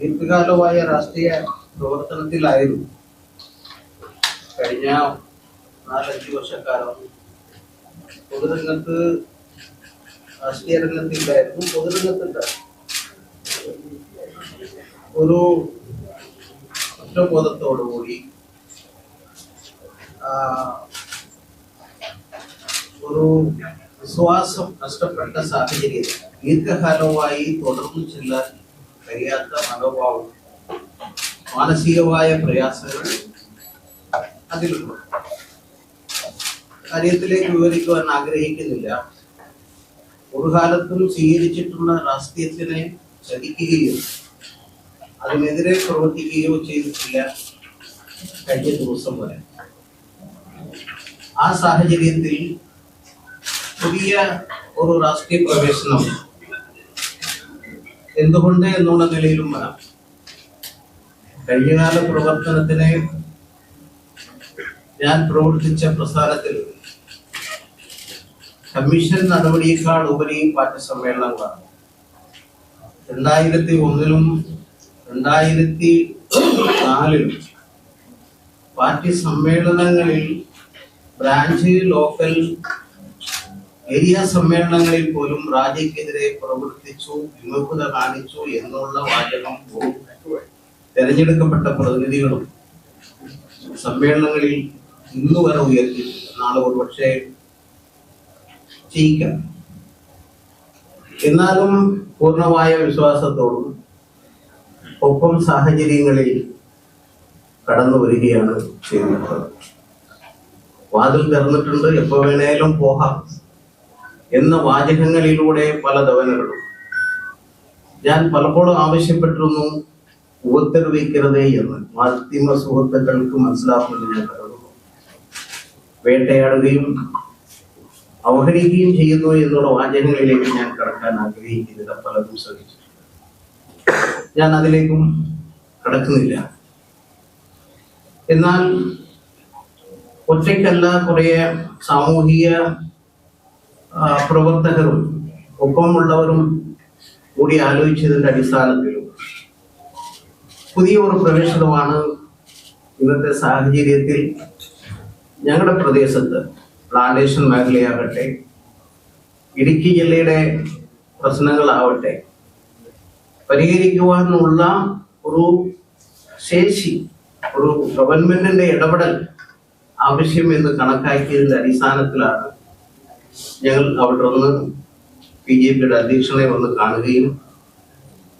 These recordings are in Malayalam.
ദീർഘകാലമായ രാഷ്ട്രീയ പ്രവർത്തനത്തിലായിരുന്നു. കഴിഞ്ഞ നാലഞ്ച് വർഷക്കാലം പൊതുരംഗത്ത് രാഷ്ട്രീയ രംഗത്തില്ലായിരുന്നു പൊതുരംഗത്തുണ്ടായിരുന്നു. ഒരു കുറ്റബോധത്തോടുകൂടി ആ, ഒരു വിശ്വാസം നഷ്ടപ്പെട്ട സാഹചര്യം ദീർഘകാലമായി തുടർന്നു ചെല്ലാൻ കഴിയാത്ത മനോഭാവം മാനസികമായ പ്രയാസങ്ങൾ അതിലുണ്ട്. കാര്യത്തിലേക്ക് വിവരിക്കുവാൻ ആഗ്രഹിക്കുന്നില്ല. ഒരു കാലത്തും സ്വീകരിച്ചിട്ടുള്ള രാഷ്ട്രീയത്തിനെ ചതിക്കുകയും അതിനെതിരെ പ്രവർത്തിക്കുകയോ ചെയ്തിട്ടില്ല കഴിഞ്ഞ ദിവസം വരെ. ആ സാഹചര്യത്തിൽ പുതിയ ഒരു രാഷ്ട്രീയ പ്രവേശനം എന്തുകൊണ്ട് എന്നുള്ള നിലയിലും വരാം. കഴിഞ്ഞകാല പ്രവർത്തനത്തിന് ഞാൻ പ്രവർത്തിച്ച പ്രസ്ഥാനത്തിൽ കമ്മീഷൻ നടപടിയേക്കാൾ ഉപരി പാർട്ടി സമ്മേളനങ്ങളാണ്. രണ്ടായിരത്തി ഒന്നിലും രണ്ടായിരത്തി നാലിലും പാർട്ടി സമ്മേളനങ്ങളിൽ ബ്രാഞ്ച് ലോക്കൽ ഏരിയ സമ്മേളനങ്ങളിൽ പോലും റാജിക്കെതിരെ പ്രവർത്തിച്ചു വിമുഖത കാണിച്ചു എന്നുള്ള വാചകം തെരഞ്ഞെടുക്കപ്പെട്ട പ്രതിനിധികളും സമ്മേളനങ്ങളിൽ ഇന്ന് വരെ ഉയർത്തിയിട്ടില്ല നാളെ ഒരു പക്ഷേ ചെയ്യിക്കാം എന്നാലും പൂർണമായ വിശ്വാസത്തോടും ഒപ്പം സാഹചര്യങ്ങളിൽ കടന്നു വരികയാണ് ചെയ്യുന്നത്. വാതിൽ തുറന്നിട്ടുണ്ട്. എപ്പോ വേണേലും പോകാം. എന്ന വാചകങ്ങളിലൂടെ പല ധവനകളും. ഞാൻ പലപ്പോഴും ആവശ്യപ്പെട്ടിരുന്നു ഉപദ്രവിക്കരുതേ എന്ന്. മാധ്യമ സുഹൃത്തുക്കൾക്ക് മനസ്സിലാക്കുമെന്ന് ഞാൻ കരുതുന്നു. വേട്ടയാടുകയും അവഹരിക്കുകയും ചെയ്യുന്നു എന്നുള്ള വാചകങ്ങളിലേക്ക് ഞാൻ കടക്കാൻ ആഗ്രഹിക്കുന്നില്ല. പലതും ശ്രമിച്ചു ഞാൻ അതിലേക്കും കടക്കുന്നില്ല. എന്നാൽ ഒറ്റയ്ക്കല്ല കുറെ സാമൂഹിക പ്രവർത്തകരും ഒപ്പമുള്ളവരും കൂടി ആലോചിച്ചതിന്റെ അടിസ്ഥാനത്തിലും പുതിയ ഒരു പ്രവേശനമാണ് ഇന്നത്തെ സാഹചര്യത്തിൽ ഞങ്ങളുടെ പ്രദേശത്ത് പ്ലാന്റേഷൻ മേഖലയാകട്ടെ ഇടുക്കി ജില്ലയുടെ പ്രശ്നങ്ങളാവട്ടെ പരിഹരിക്കുവാനുള്ള ഒരു ശേഷി ഒരു ഗവൺമെന്റിന്റെ ഇടപെടൽ ആവശ്യം എന്ന് കണക്കാക്കിയതിന്റെ അടിസ്ഥാനത്തിലാണ് ഞങ്ങൾ അവിടെ ഒന്ന് ബി ജെ പിയുടെ അധ്യക്ഷനെ വന്ന് കാണുകയും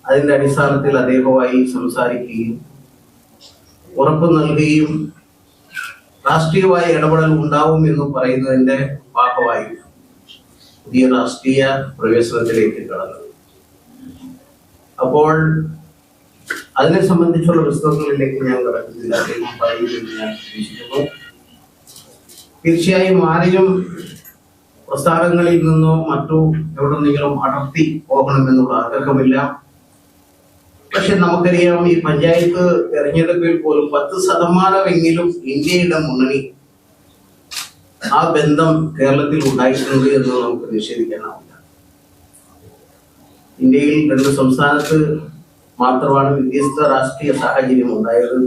അതിന്റെ അടിസ്ഥാനത്തിൽ അദ്ദേഹവുമായി സംസാരിക്കുകയും ഉറപ്പ് നൽകുകയും രാഷ്ട്രീയമായ ഇടപെടൽ ഉണ്ടാവും എന്ന് പറയുന്നതിന്റെ ഭാഗമായി പുതിയ രാഷ്ട്രീയ പ്രവേശനത്തിലേക്ക് കടന്നത്. അപ്പോൾ അതിനെ സംബന്ധിച്ചുള്ള പുസ്തകങ്ങളിലേക്ക് ഞാൻ കടക്കുന്നില്ല അദ്ദേഹം പറയുന്നത് ഞാൻ ഉദ്ദേശിക്കുന്നു തീർച്ചയായും ആരെയും പ്രസ്ഥാനങ്ങളിൽ നിന്നോ മറ്റോ എവിടെന്നെങ്കിലും അടർത്തി പോകണമെന്നുള്ള ആഗ്രഹമില്ല. പക്ഷെ നമുക്കറിയാം ഈ പഞ്ചായത്ത് തെരഞ്ഞെടുപ്പിൽ പോലും പത്ത് ശതമാനമെങ്കിലും ഇന്ത്യയുടെ മുന്നണി ആ ബന്ധം കേരളത്തിൽ ഉണ്ടായിട്ടുണ്ട് എന്ന് നമുക്ക് നിഷേധിക്കാനാവില്ല. ഇന്ത്യയിൽ രണ്ട് സംസ്ഥാനത്ത് മാത്രമാണ് വ്യത്യസ്ത രാഷ്ട്രീയ സാഹചര്യം ഉണ്ടായത്.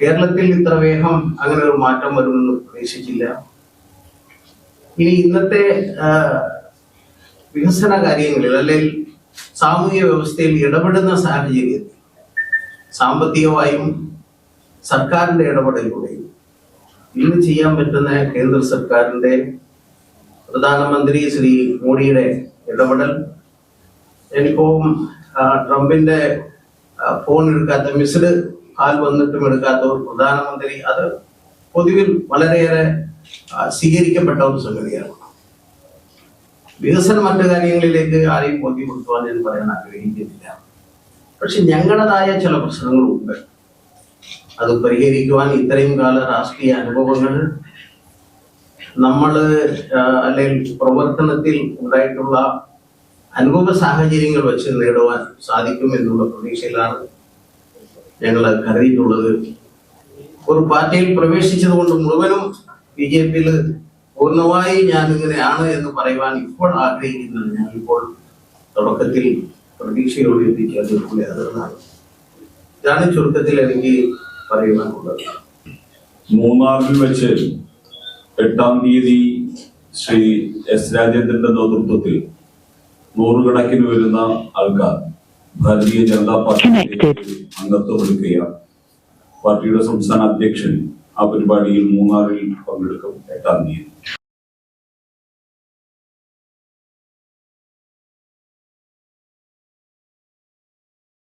കേരളത്തിൽ ഇത്ര വേഗം അങ്ങനെ ഒരു മാറ്റം വരുമെന്ന് പ്രതീക്ഷിച്ചില്ല. ഇനി ഇന്നത്തെ വികസന കാര്യങ്ങളിൽ അല്ലെങ്കിൽ സാമൂഹിക വ്യവസ്ഥയിൽ ഇടപെടുന്ന സാഹചര്യത്തിൽ സാമ്പത്തികമായും സർക്കാരിന്റെ ഇടപെടലിലൂടെയും ഇന്ന് ചെയ്യാൻ പറ്റുന്ന കേന്ദ്ര സർക്കാരിന്റെ പ്രധാനമന്ത്രി ശ്രീ മോഡിയുടെ ഇടപെടൽ എനിക്കും ട്രംപിന്റെ ഫോൺ എടുക്കാത്ത മിസ്ഡ് കാൽ വന്നിട്ടും എടുക്കാത്ത ഒരു പ്രധാനമന്ത്രി അത് പൊതുവിൽ വളരെയേറെ സ്വീകരിക്കപ്പെട്ട ഒരു സംഗതിയാണ്. വികസന മറ്റു കാര്യങ്ങളിലേക്ക് ആരെയും ബോധ്യപ്പെടുത്തുവാൻ ഞാൻ പറയാൻ ആഗ്രഹിക്കുന്നില്ല. പക്ഷെ ഞങ്ങളുടേതായ ചില പ്രശ്നങ്ങളുണ്ട്. അത് പരിഹരിക്കുവാൻ ഇത്രയും കാല രാഷ്ട്രീയ അനുഭവങ്ങൾ നമ്മൾ അല്ലെങ്കിൽ പ്രവർത്തനത്തിൽ ഉണ്ടായിട്ടുള്ള അനുഭവ സാഹചര്യങ്ങൾ വെച്ച് നേടുവാൻ സാധിക്കും എന്നുള്ള പ്രതീക്ഷയിലാണ് ഞങ്ങൾ കരുതിയിട്ടുള്ളത്. ഒരു പാർട്ടിയിൽ പ്രവേശിച്ചത് കൊണ്ട് മുഴുവനും ബി ജെ പിയിൽ പൂർണമായി ഞാൻ ഇങ്ങനെയാണ് എന്ന് പറയുവാൻ ഇപ്പോൾ ആഗ്രഹിക്കുന്നത്. ഞാൻ ഇപ്പോൾ തുടക്കത്തിൽ പ്രതീക്ഷയോടെ എത്തിച്ചേർന്നിട്ടുള്ളതാണ് ഇതാണ് ചുരുക്കത്തിൽ എനിക്ക് പറയുവാനുള്ളത് മൂന്നാറിൽ വെച്ച് എട്ടാം തീയതി ശ്രീ എസ് രാജേന്ദ്രന്റെ നേതൃത്വത്തിൽ നൂറുകണക്കിന് വരുന്ന ആൾക്കാർ ഭാരതീയ ജനതാ പാർട്ടി അംഗത്വം എടുക്കുകയാണ്. പാർട്ടിയുടെ സംസ്ഥാന അധ്യക്ഷൻ ആ പരിപാടിയിൽ മൂന്നാറിൽ പങ്കെടുക്കും എട്ടാം തീയതി